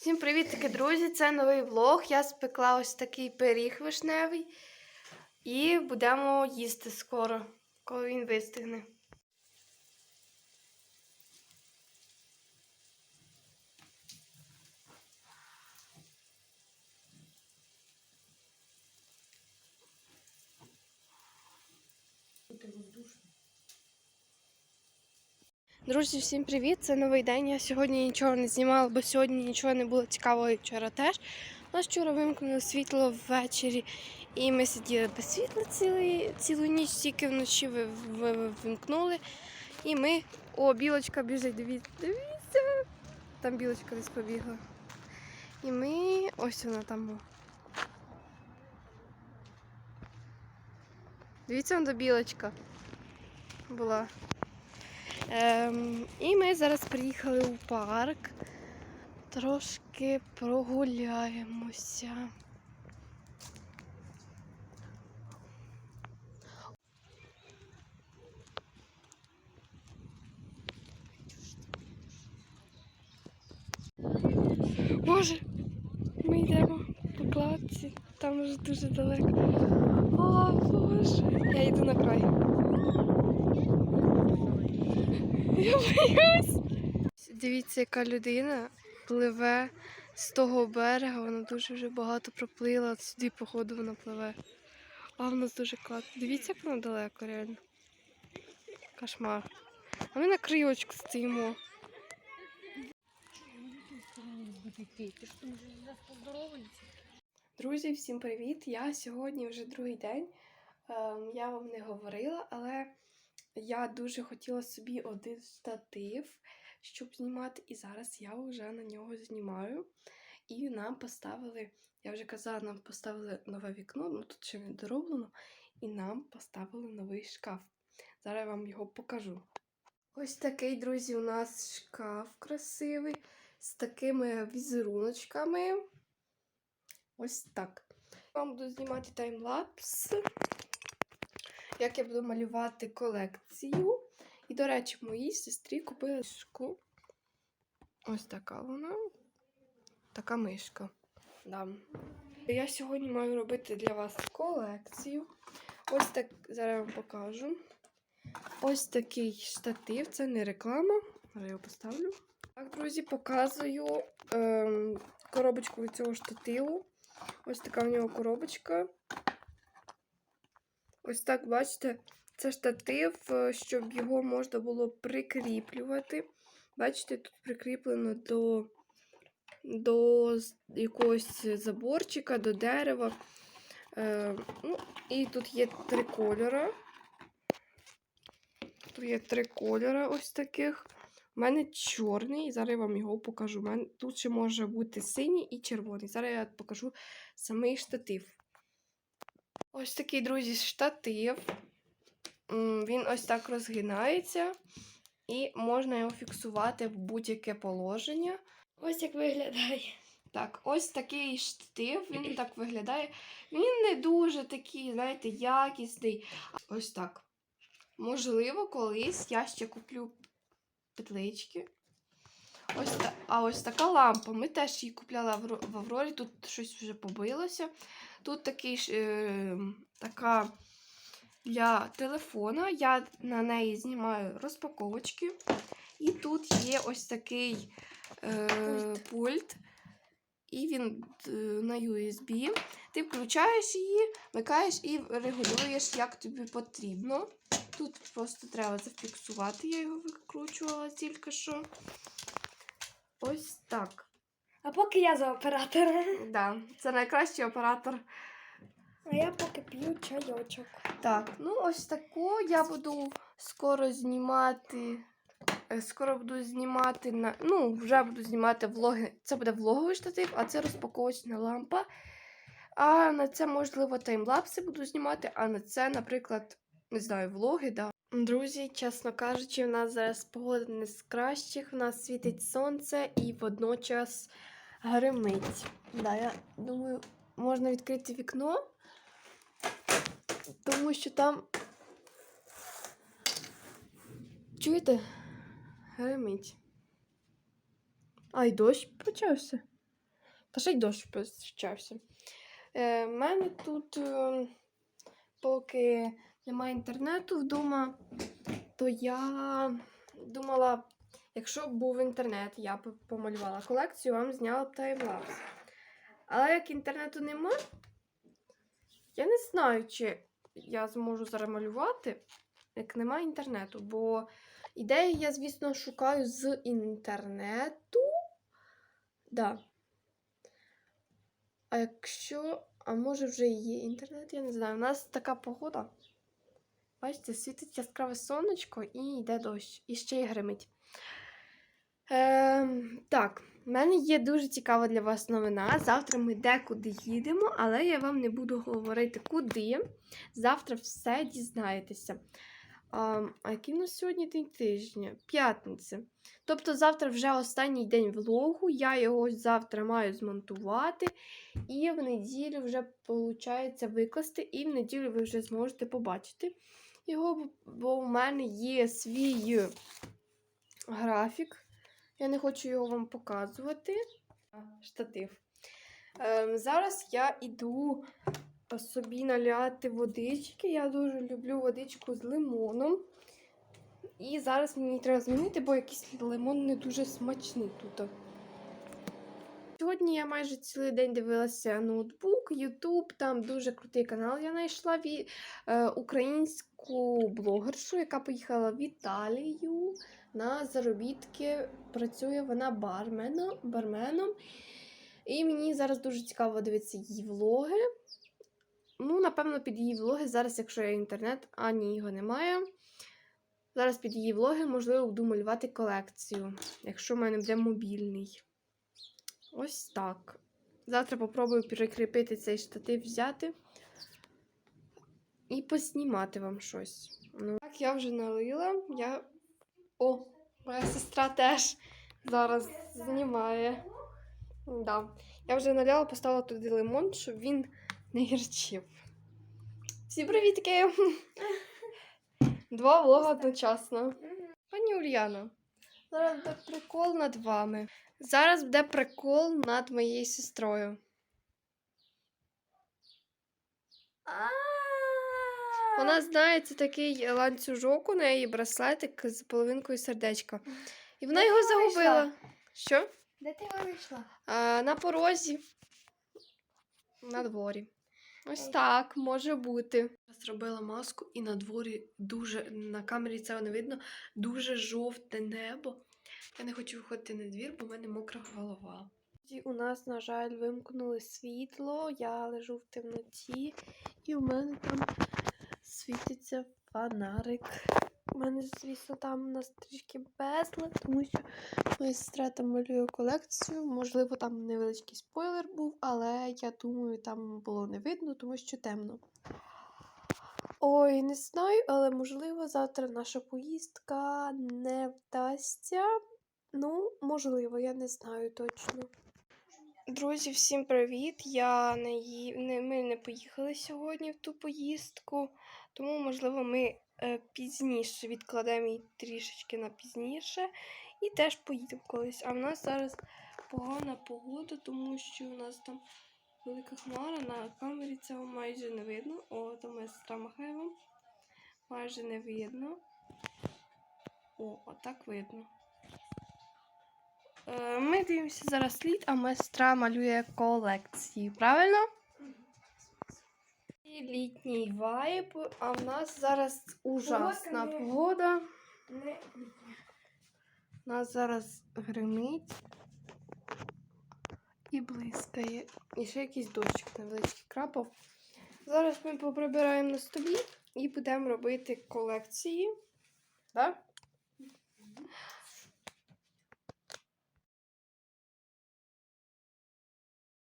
Всім привіт, друзі! Це новий влог. Я спекла ось такий пиріг вишневий. І будемо їсти скоро, коли він вистигне. Друзі, всім привіт! Це новий день. Я сьогодні нічого не знімала, бо сьогодні нічого не було цікавого і вчора теж. У нас вчора вимкнули світло ввечері, і ми сиділи без світла цілий, цілу ніч, тільки вночі ви- ви- ви- вимкнули. І ми. О, білочка біжить, дивіться, дивіться. Там білочка десь побігла. І ми. Ось вона там. о. Дивіться, вон до білочка була. Ем, і ми зараз приїхали у парк. Трошки прогуляємося. Боже, ми йдемо по кладці, там вже дуже далеко. О, Боже, я йду на край. Я боюсь. Дивіться, яка людина пливе з того берега, вона дуже вже багато проплила, сюди, походу, вона пливе. А в нас дуже класно. Дивіться, як вона далеко, реально. Кошмар. А ми на крилочку стоїмо. Друзі, всім привіт! Я сьогодні вже другий день. Ем, я вам не говорила, але я дуже хотіла собі один штатив, щоб знімати, і зараз я вже на нього знімаю. І нам поставили, я вже казала, нам поставили нове вікно, ну тут ще не дороблено, і нам поставили новий шкаф. Зараз я вам його покажу. Ось такий, друзі, у нас шкаф красивий з такими візеруночками. Ось так. Вам буду знімати таймлапс як я буду малювати колекцію. І, до речі, моїй сестрі купили мишку. Ось така вона. Така мишка. Да. Я сьогодні маю робити для вас колекцію. Ось так, зараз вам покажу. Ось такий штатив, це не реклама. Я його поставлю. Так, друзі, показую ем, коробочку від цього штативу. Ось така в нього коробочка. Ось так, бачите, це штатив, е, щоб його можна було прикріплювати. Бачите, тут прикріплено до до якогось заборчика, до дерева. Е, ну, І тут є три кольори. Тут є три кольори ось таких. У мене чорний, зараз я вам його покажу. Тут ще може бути синій і червоний. Зараз я покажу самий штатив. Ось такий, друзі, штатив. Він ось так розгинається, і можна його фіксувати в будь-яке положення. Ось як виглядає. Так, ось такий штатив, він так виглядає. Він не дуже такий, знаєте, якісний. Ось так. Можливо, колись я ще куплю петлички. Ось та, а ось така лампа. Ми теж її купляли в Аврорі. Тут щось вже побилося. Тут такий, е, така для телефона. Я на неї знімаю розпаковочки. І тут є ось такий е, Пульт. пульт. І він е, на USB. Ти включаєш її, вмикаєш і регулюєш, як тобі потрібно. Тут просто треба зафіксувати, я його викручувала тільки що. Ось так. А поки я за оператора. Да, це найкращий оператор. А я поки п'ю чайочок. Так, ну ось таку я буду скоро знімати. е, Скоро буду знімати на. Ну, вже буду знімати влоги. Це буде влоговий штатив, а це розпаковочна лампа. А на це, можливо, таймлапси буду знімати, а на це, наприклад, не знаю, влоги, да. Друзі, чесно кажучи, в нас зараз погода не з кращих, в нас світить сонце і водночас гримить. Да, я думаю, можна відкрити вікно, тому що там. Чуєте? Гримить. А й дощ почався. Та ще й дощ почався. Е, мене тут, е, поки немає інтернету вдома, то я думала, якщо б був інтернет, я б помалювала колекцію, вам зняла б таймлапс. Але як інтернету нема, я не знаю, чи я зможу зараз як немає інтернету. Бо ідеї я, звісно, шукаю з інтернету. Да. А якщо. А може вже є інтернет, я не знаю. У нас така погода. Бачите, світить яскраве сонечко і йде дощ. І ще й гримить. Ем, так, в мене є дуже цікава для вас новина. Завтра ми декуди їдемо, але я вам не буду говорити куди. Завтра все дізнаєтеся. А, а який у нас сьогодні день тижня? П'ятниця. Тобто завтра вже останній день влогу. Я його завтра маю змонтувати. І в неділю вже виходить викласти, і в неділю ви вже зможете побачити його, бо в мене є свій графік. Я не хочу його вам показувати. Штатив. Ем, зараз я йду собі наляти водички. Я дуже люблю водичку з лимоном. І зараз мені треба змінити, бо якийсь лимон не дуже смачний тут. Сьогодні я майже цілий день дивилася ноутбук, Ютуб, там дуже крутий канал. Я знайшла ві... е, українську блогершу, яка поїхала в Італію на заробітки. Працює вона барменом. барменом. І мені зараз дуже цікаво дивитися її влоги. Ну, напевно, під її влоги зараз, якщо є інтернет, а ні, його немає. Зараз під її влоги, можливо, буду малювати колекцію, якщо в мене буде мобільний. Ось так. Завтра попробую перекріпити цей штатив взяти і поснімати вам щось. Ну, так, я вже налила. Я... О, моя сестра теж зараз знімає. Да. Я вже наляла, поставила туди лимон, щоб він не гірчив. Всім привітки! Два влога одночасно. Пані Ульяна, зараз буде прикол над вами. Зараз буде прикол над моєю сестрою. Вона знає, це такий ланцюжок у неї, браслетик з половинкою сердечка. І вона Де його загубила. Що? Де ти його знайшла? На порозі. На дворі. Ось так може бути. Я Зробила маску, і на дворі дуже, на камері цього не видно, дуже жовте небо. Я не хочу виходити на двір, бо в мене мокра голова. У нас, на жаль, вимкнули світло, я лежу в темноті, і у мене там світиться фонарик. У мене, звісно, там у нас трішки безлад, тому що моя сестра там малює колекцію. Можливо, там невеличкий спойлер був, але я думаю, там було не видно, тому що темно. Ой, не знаю, але можливо, завтра наша поїздка не вдасться. Ну, можливо, я не знаю точно. Друзі, всім привіт! Я не, ї... не ми не поїхали сьогодні в ту поїздку, тому, можливо, ми пізніше відкладемо її трішечки на пізніше і теж поїдемо колись. А в нас зараз погана погода, тому що у нас там велика хмара, на камері цього майже не видно. О, там моя сестра махає. Майже не видно. О, отак видно. Е, Ми дивимося зараз слід, а моя малює колекції, правильно? І літній вайб, а в нас зараз ужасна не- погода. Не... У нас зараз гримить і блискає. І ще якийсь дощик невеличкий крапав. Зараз ми поприбираємо на столі і будемо робити колекції. Так?